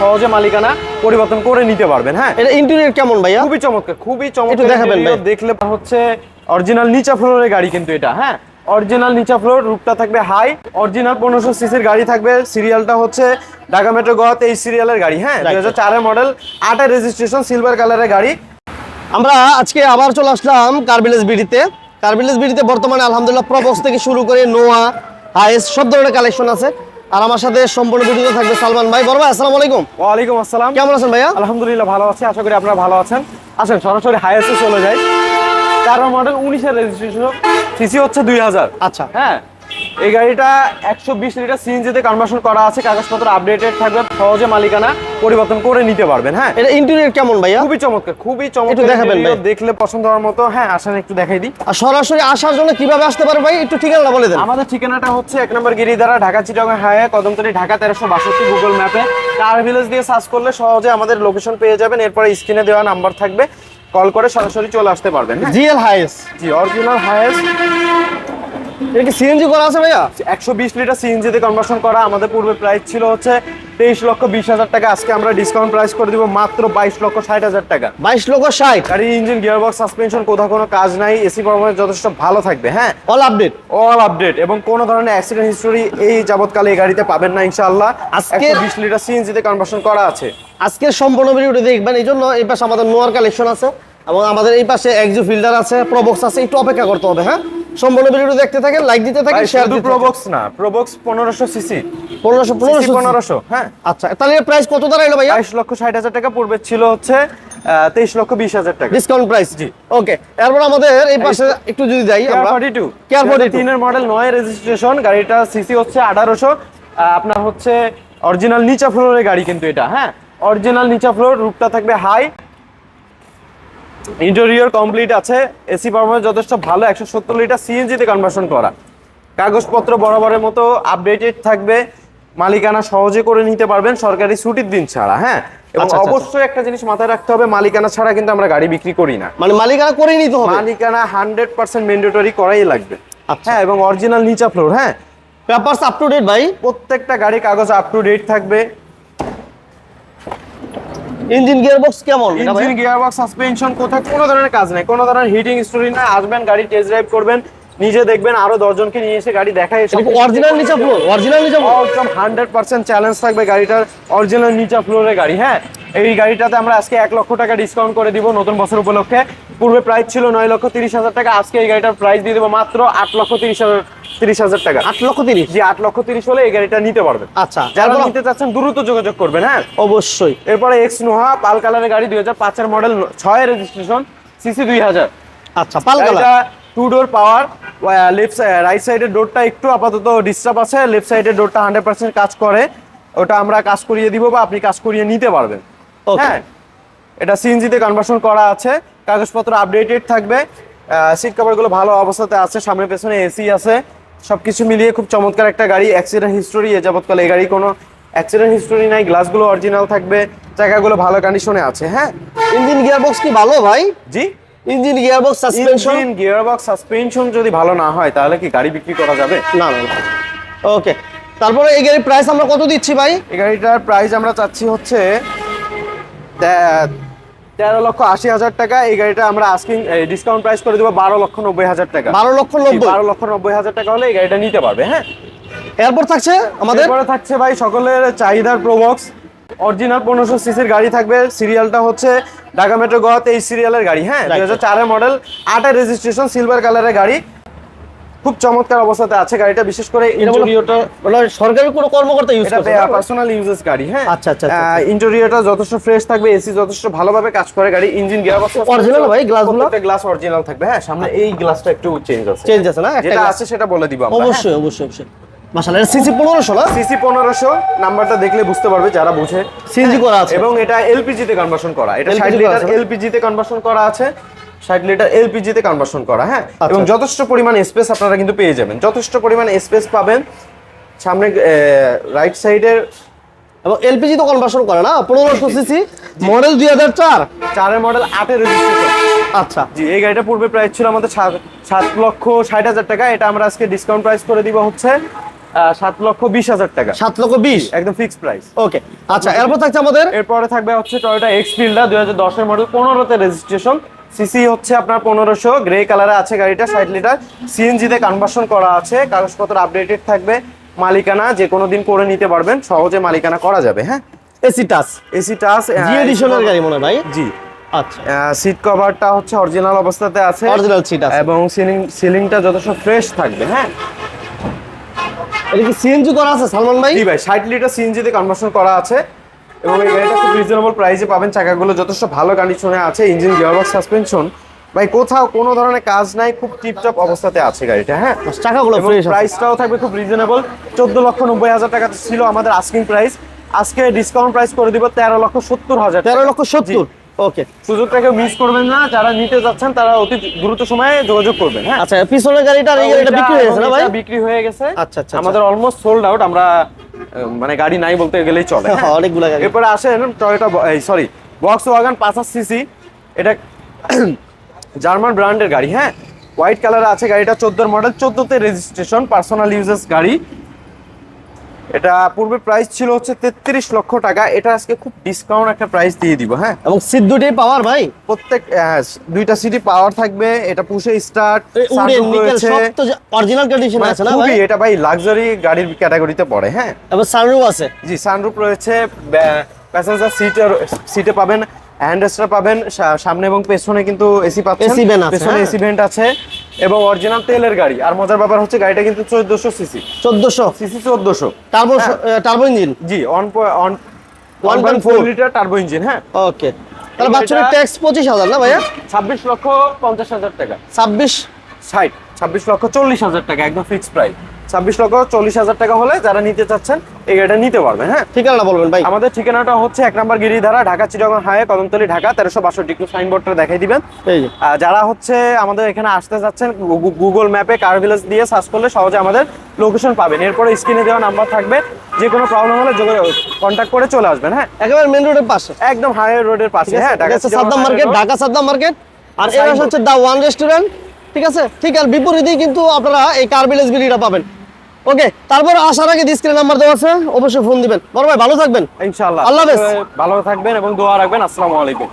সহজে মালিকানা পরিবর্তন করে নিতে পারবেন হ্যাঁ? এটা ইন্টেরিয়র কেমন ভাইয়া? খুবই চমৎকার খুবই চমৎকার দেখাবেন দেখলে হচ্ছে অরিজিনাল নিচা ফ্লোরের গাড়ি কিন্তু এটা হ্যাঁ? অরিজিনাল নিচা ফ্লোর রূপটা থাকবে হাই অরিজিনাল পনেরোশো সিসির গাড়ি থাকবে। সিরিয়ালটা হচ্ছে ঢাকা মেট্রো গোয়াতে এই সিরিয়ালের গাড়ি হ্যাঁ. দুই হাজার চারের মডেল আটের রেজিস্ট্রেশন সিলভার কালারের গাড়ি। আমরা আজকে আবার চলে আসলাম কার্বিলেস বিডিতে কার্বিলেস বিডিতে বর্তমানে আলহামদুলিল্লাহ প্রবক্স থেকে শুরু করে নোয়া হাইস সব ধরনের কালেকশন আছে। আর আমার সাথে সম্পূর্ণ ভিডিও থাকবে সালমান ভাই। বড় ভাই আসসালামু আলাইকুম। ওয়ালাইকুম আসসালাম। কেমন আছেন ভাইয়া? আলহামদুলিল্লাহ ভালো আছি। আশা করি আপনারা ভালো আছেন। আসেন সরাসরি হাইয়েস্টে চলে যাই। তেরো মডেল উনিশের রেজিস্ট্রেশন সিসি হচ্ছে দুই হাজার। আচ্ছা। হ্যাঁ এই গাড়িটা একশো বিশ লিটার সিএনজিতে কনভার্সন করা আছে কাগজপত্র আপডেটেড থাকবে সহজে মালিকানা পরিবর্তন করে নিতে পারবেন হ্যাঁ? এটা ইন্টেরিয়র কেমন ভাইয়া? খুবই চমৎকার খুবই একটু চমৎকার দেখাবেন ভাই। দেখলে পছন্দ হওয়ার মতো হ্যাঁ আসেন একটু দেখাই দিই। আর সরাসরি আসার জন্য কীভাবে আসতে পারবে ভাই? একটু ঠিকানা বলে দেন। আমাদের ঠিকানাটা হচ্ছে এক নম্বর গিরিধারা ঢাকা চিটাগাং হাইওয়ে কদমতলী ঢাকা তেরোশো বাষট্টি গুগল ম্যাপে। কার ভিলেজ দিয়ে সার্চ করলে সহজে আমাদের লোকেশন পেয়ে যাবেন এরপরে স্ক্রিনে দেওয়া নাম্বার থাকবে। কল করে সরাসরি চলে আসতে পারবেন হ্যাঁ? GL Hiace. G original highest এটা কি সিএনজি করা আছে ভাইয়া? একশো বিশ লিটার সিএনজিতে কনভার্সন করা। আমাদের পূর্বে প্রাইস ছিল হচ্ছে তেইশ লক্ষ বিশ হাজার টাকা। আজকে আমরা ডিসকাউন্ট প্রাইস করে দিব মাত্র বাইশ লক্ষ ষাট হাজার টাকা। বাইশ লক্ষ ষাট? ইঞ্জিন গিয়ারবক্স সাসপেনশন কোথাও কোনো কাজ নাই। এসি পারফরমেন্স যথেষ্ট ভালো থাকবে হ্যাঁ? অল আপডেট অল আপডেট এবং কোনো ধরনের অ্যাক্সিডেন্ট হিস্টোরি এই যাবৎকালে এই গাড়িতে পাবেন না ইনশাআল্লাহ। আজকে- বিশ লিটার সিএনজিতে কনভার্সন করা আছে। আজকের সম্পূর্ণ ভিডিওটি দেখবেন এই জন্য এই পাশে আমাদের নোয়ার কালেকশন আছে এবং আমাদের এই পাশে একজু ফিল্টার আছে প্রবক্স আছে একটু অপেক্ষা করতে হবে হ্যাঁ? সম্পূর্ণ ভিডিওটি দেখতে থাকেন লাইক দিতে থাকেন শেয়ার দিতে প্রোবক্স না প্রোবক্স পনেরোশো সিসি পনেরোশো পনেরোশো পনেরোশো হ্যাঁ। আচ্ছা তাহলে প্রাইস কত দাঁড়াইলো ভাইয়া? বাইশ লক্ষ ষাট হাজার টাকা পূর্বে ছিল হচ্ছে তেইশ লক্ষ বিশ হাজার টাকা। ডিসকাউন্ট প্রাইস জি। ওকে এরপর আমাদের এই পাশে একটু যদি যাই আমরা। ফর্টি টু কেয়ার ফর্টি তিনের মডেল নয় রেজিস্ট্রেশন গাড়িটা সিসি হচ্ছে আঠারোশো। আপনার হচ্ছে অরিজিনাল নিচা ফ্লোরের গাড়ি কিন্তু এটা হ্যাঁ? অরিজিনাল নিচা ফ্লোর রূপটা থাকবে হাই ইন্টেরিয়র কমপ্লিট আছে এসি পারফরমেন্স যথেষ্ট ভালো একশো সত্তর লিটার সিএনজিতে কনভার্সন করা। কাগজপত্র বরাবরের মতো আপডেটেড থাকবে মালিকানা সহজে করে নিতে পারবেন সরকারি ছুটির দিন ছাড়া হ্যাঁ? এবং আচ্ছা, আচ্ছা, অবশ্যই একটা জিনিস মাথায় রাখতে হবে মালিকানা ছাড়া কিন্তু আমরা গাড়ি বিক্রি করি না। মানে মালিকানা করেই নিতে হবে? মালিকানা হান্ড্রেড পার্সেন্ট ম্যান্ডেটরি করাই লাগবে। আচ্ছা। হ্যাঁ এবং অরিজিনাল নিচা ফ্লোর হ্যাঁ? পেপারস আপ টু ডেট ভাই? প্রত্যেকটা গাড়ি কাগজ আপ টু ডেট থাকবে। ইঞ্জিন গিয়ারবক্স কেমন? ইঞ্জিন গিয়ারবক্স সাসপেনশন কোথাও কোনো ধরনের কাজ নাই কোনো ধরনের হিটিং স্টোরি না। আসবেন গাড়ি টেস্ট ড্রাইভ করবেন নিজে দেখবেন আরও দশজনকে নিয়ে এসে গাড়ি দেখায় এটা কি অরিজিনাল নিচা ফ্লোর অরিজিনাল নিচা ফ্লোর একদম হান্ড্রেড পার্সেন্ট চ্যালেঞ্জ থাকবে গাড়িটার। অরিজিনাল নিচা ফ্লোরের গাড়ি হ্যাঁ? এই গাড়িটাতে আমরা আজকে এক লক্ষ টাকা ডিসকাউন্ট করে দিব নতুন বছর উপলক্ষে। পূর্বে প্রাইস ছিল নয় লক্ষ তিরিশ হাজার টাকা আজকে এই গাড়িটার প্রাইস দিয়ে দেবো মাত্র আট লক্ষ তিরিশ হাজার তিরিশ হাজার টাকা। আট লক্ষ তিরিশ। জি আট লক্ষ তিরিশ হলে এই গাড়িটা নিতে পারবেন। আচ্ছা যারা নিতে চাচ্ছেন দ্রুত যোগাযোগ করবেন হ্যাঁ? অবশ্যই। এরপরে এক্স নোহা পাল কালারের গাড়ি দুই হাজার পাঁচের মডেল ছয় রেজিস্ট্রেশন সিসি দুই হাজার। আচ্ছা পাল colour. Two door power left right সাইডের ডোরটা একটু আপাতত ডিস্টার্ব আছে লেফট সাইডের ডোরটা হান্ড্রেড পার্সেন্ট কাজ করে। ওটা আমরা কাজ করিয়ে দিব বা আপনি কাজ করিয়ে নিতে পারবেন. হ্যাঁ? এটা সিএনজিতে কনভার্সন করা আছে কাগজপত্র আপডেটেড থাকবে সিট কভারগুলো ভালো অবস্থাতে আছে সামনে পেছনে এসি আছে। সবকিছু মিলিয়ে খুব চমৎকার একটা গাড়ি অ্যাক্সিডেন্ট হিস্টোরি এ যাবৎকালে এই গাড়ি কোনো অ্যাক্সিডেন্ট হিস্টোরি নাই গ্লাসগুলো অরিজিনাল থাকবে চাকাগুলো ভালো কন্ডিশনে আছে হ্যাঁ? ইঞ্জিন গিয়ারবক্স কি ভালো ভাই? জি? Engine gearbox suspension engine gearbox suspension যদি ভালো না হয় তাহলে কি গাড়ি বিক্রি করা যাবে? না না ওকে তারপরে এই গাড়ির প্রাইস আমরা কত দিচ্ছি ভাই? এই গাড়িটার প্রাইস আমরা চাচ্ছি হচ্ছে তেরো লক্ষ আশি হাজার টাকা এই গাড়িটা আমরা আস্কিং ডিসকাউন্ট প্রাইস করে দেবো বারো লক্ষ নব্বই হাজার টাকা। বারো লক্ষ নব্বই। বারো লক্ষ নব্বই হাজার টাকা হলে এই গাড়িটা নিতে পারবে হ্যাঁ? এরপর থাকছে আমাদের এরপরে থাকছে ভাই সকলের চাহিদার প্রোবক্স অরিজিনাল পনেরোশো সিসির গাড়ি থাকবে। সিরিয়ালটা হচ্ছে ঢাকা মেট্রো গোয়াতে এই সিরিয়ালের গাড়ি হ্যাঁ? দু হাজার চারের মডেল আটের রেজিস্ট্রেশন সিলভার কালারের গাড়ি। খুব চমৎকার অবস্থাতে আছে গাড়িটা বিশেষ করে এটা ইন্টেরিয়রটা মানে সরকারি কোনো কর্মকর্তা ইউজ করছে না? পার্সোনাল ইউজেস গাড়ি হ্যাঁ? আচ্ছা, আচ্ছা, আচ্ছা। ইন্টেরিয়রটা যথেষ্ট ফ্রেশ থাকবে এসি যথেষ্ট ভালোভাবে কাজ করে গাড়ি ইঞ্জিন গিয়ার Original ভাই, glassগুলো? প্রত্যেকটা গ্লাস অরিজিনাল থাকবে হ্যাঁ সামনে এই গ্লাসটা একটু চেঞ্জ আছে। চেঞ্জ আছে না? যেটা আছে সেটা বলে দিব আমরা অবশ্যই অবশ্যই অবশ্যই। মাশাআল্লাহ সিসি 1500 না? সিসি পনেরোশো নাম্বারটা দেখলে বুঝতে পারবে যারা বুঝে। সিএনজি করা আছে। এবং এটা এলপিজি তে কনভার্সন করা এটা LPG 60 লিটার এলপিজি তে কনভার্সন করা আছে। 60 লিটার এলপিজি তে কনভার্সন করা হ্যাঁ? আচ্ছা। এবং যথেষ্ট পরিমাণ স্পেস আপনারা কিন্তু পেয়ে যাবেন। যথেষ্ট পরিমাণ স্পেস পাবেন সামনে রাইট সাইডের এবং এলপিজি তো কনভার্সন করে না? 1500 সিসি মডেল 2004 চারের মডেল আটের রেজিস্ট্রেশন আচ্ছা। জি এই গাড়িটা পূর্বে প্রাইস ছিল আমাদের সাত সাত লক্ষ ষাট হাজার টাকা। এটা আমরা আজকে ডিসকাউন্ট প্রাইস করে দিব হচ্ছে সাত লক্ষ বিশ হাজার টাকা। সাত লক্ষ বিশ? একদম ফিক্সড প্রাইস ওকে। আচ্ছা এরপর থাকছে আমাদের? এরপরে থাকবে হচ্ছে টয়োটা এক্স ফিল্ডার দুই হাজার দশের মডেল পনেরোতে রেজিস্ট্রেশন সিসি হচ্ছে আপনার পনেরোশো গ্রে কালারে আছে গাড়িটা ষাট লিটার সিএনজিতে কনভার্সন করা আছে কাগজপত্র আপডেটেড থাকবে মালিকানা যে কোনো দিন করে নিতে পারবেন সহজে মালিকানা করা যাবে হ্যাঁ? এসি টাস এসি জি এডিশনের গাড়ি মনে ভাই? জি। আচ্ছা। সিট কভারটা হচ্ছে অরিজিনাল অবস্থাতে আছে অরিজিনাল সিট আছে। এবং সিলিং সিলিংটা যথেষ্ট ফ্রেশ থাকবে হ্যাঁ? এটা কি সিএনজি করা আছে সালমান ভাই? জি ভাই ষাট লিটার সিএনজিতে কনভার্সন করা আছে। এবং এই গাড়িটা খুব রিজনেবল প্রাইসে পাবেন। চাকাগুলো যথেষ্ট ভালো কন্ডিশনে আছে। ইঞ্জিন গিয়ারবক্স সাসপেনশন ভাই কোথাও কোনো ধরনের কাজ নাই। খুব টিপটপ অবস্থাতে আছে গাড়িটা হ্যাঁ? ফ্রেশ প্রাইসটাও থাকবে খুব রিজনেবল চোদ্দ লক্ষ নব্বই হাজার টাকা ছিল আমাদের আস্কিং প্রাইস আজকে ডিসকাউন্ট প্রাইস করে দিব তেরো লক্ষ সত্তর হাজার তেরো লক্ষ সত্তর? ওকে সুযোগটাকে মিস করবেন না। যারা নিতে যাচ্ছেন তারা অতি দ্রুত সময়ে যোগাযোগ করবেন হ্যাঁ? আচ্ছা পিছনের গাড়িটা আর এই গাড়িটা বিক্রি হয়ে গেছে না ভাই? বিক্রি হয়ে গেছে। আচ্ছা, আচ্ছা, আমাদের অলমোস্ট সোল্ড আউট আমরা মানে গাড়ি নাই বলতে গেলেই চলে। হ্যাঁ, গাড়ি। এরপরে আসেন টয়োটা সরি বক্স ওয়াগান পাঁচ সিসি এটা জার্মান ব্র্যান্ডের গাড়ি হ্যাঁ? হোয়াইট কালার আছে গাড়িটা চোদ্দোর মডেল চোদ্দোতে রেজিস্ট্রেশন পার্সোনাল ইউজেস গাড়ি। এটা পূর্বে প্রাইস ছিল হচ্ছে তেত্রিশ লক্ষ টাকা। এটা আজকে খুব ডিসকাউন্ট একটা প্রাইস দিয়ে দিব হ্যাঁ? এবং সিট দুটোই পাওয়ার ভাই। প্রত্যেক দুইটা সিটি পাওয়ার থাকবে এটা পুষে স্টার্ট উড়ে নিকেল সব তো অরিজিনাল কন্ডিশনে আছে না ভাই? এটা ভাই লাক্সারি গাড়ির ক্যাটাগরিতে পড়ে হ্যাঁ? এবং সানরুফ আছে। জি সানরুফ রয়েছে প্যাসেঞ্জার সিটে সিটে পাবেন হ্যান্ড পাবেন সামনে এবং পেছনে কিন্তু এসি পাচ্ছেন। আছে, পেছনে হ্যাঁ। এসি ভেন্ট আছে এবং অরিজিনাল তেলের গাড়ি। আর মজার ব্যাপার হচ্ছে গাড়িটা কিন্তু চোদ্দশো সিসি চোদ্দশো? সিসি চোদ্দশো। টার্বো হ্যাঁ। Turbo engine G on on 1.4 litre turbo engine হ্যাঁ। ওকে তাহলে এটা- ট্যাক্স পঁচিশ হাজার না ভাইয়া? ছাব্বিশ লক্ষ পঞ্চাশ হাজার টাকা। ছাব্বিশ? ষাট ছাব্বিশ লক্ষ চল্লিশ হাজার টাকা একদম ফিক্সড প্রাইস ছাব্বিশ লক্ষ চল্লিশ হাজার টাকা হলে যারা নিতে চাচ্ছেন এই গাড়িটা নিতে পারবেন হ্যাঁ? ঠিকানা বলবেন ভাই। আমাদের ঠিকানাটা হচ্ছে এক নম্বর গিরিধারা ঢাকা চিটাগং হাইওয়ে কদমতলি ঢাকা তেরোশো বাষট্টি। একটু সাইনবোর্ডটা দেখাই দিবেন। আর যারা হচ্ছে আমাদের এখানে আসতে যাচ্ছেন গু- গুগল ম্যাপে কার ভিলেজ দিয়ে সার্চ করলে সহজে আমাদের লোকেশন পাবেন। এরপরে স্ক্রিনে দেওয়া নাম্বার থাকবে। যে কোনো প্রবলেম হলে কন্ট্যাক্ট করে চলে আসবেন হ্যাঁ? একেবারে মেন রোডের পাশে। একদম হাইওয়ে রোডের পাশে হ্যাঁ ঢাকা সাদ্দাম মার্কেট ঢাকা সাদ্দাম মার্কেট আর এর হচ্ছে দা ওয়ান রেস্টুরেন্ট ঠিক আছে? ঠিক আর বিপরীতেই কিন্তু আপনারা এই কার ভিলেজ বিলিটা পাবেন। ওকে তারপর আসার আগে স্ক্রিন নাম্বার দেওয়া আছে অবশ্যই ফোন দিবেন। বড় ভাই ভালো থাকবেন। ইনশাআল্লাহ। আল্লাহ হাফেজ। ভালো থাকবেন এবং দোয়া রাখবেন। আসসালামু আলাইকুম।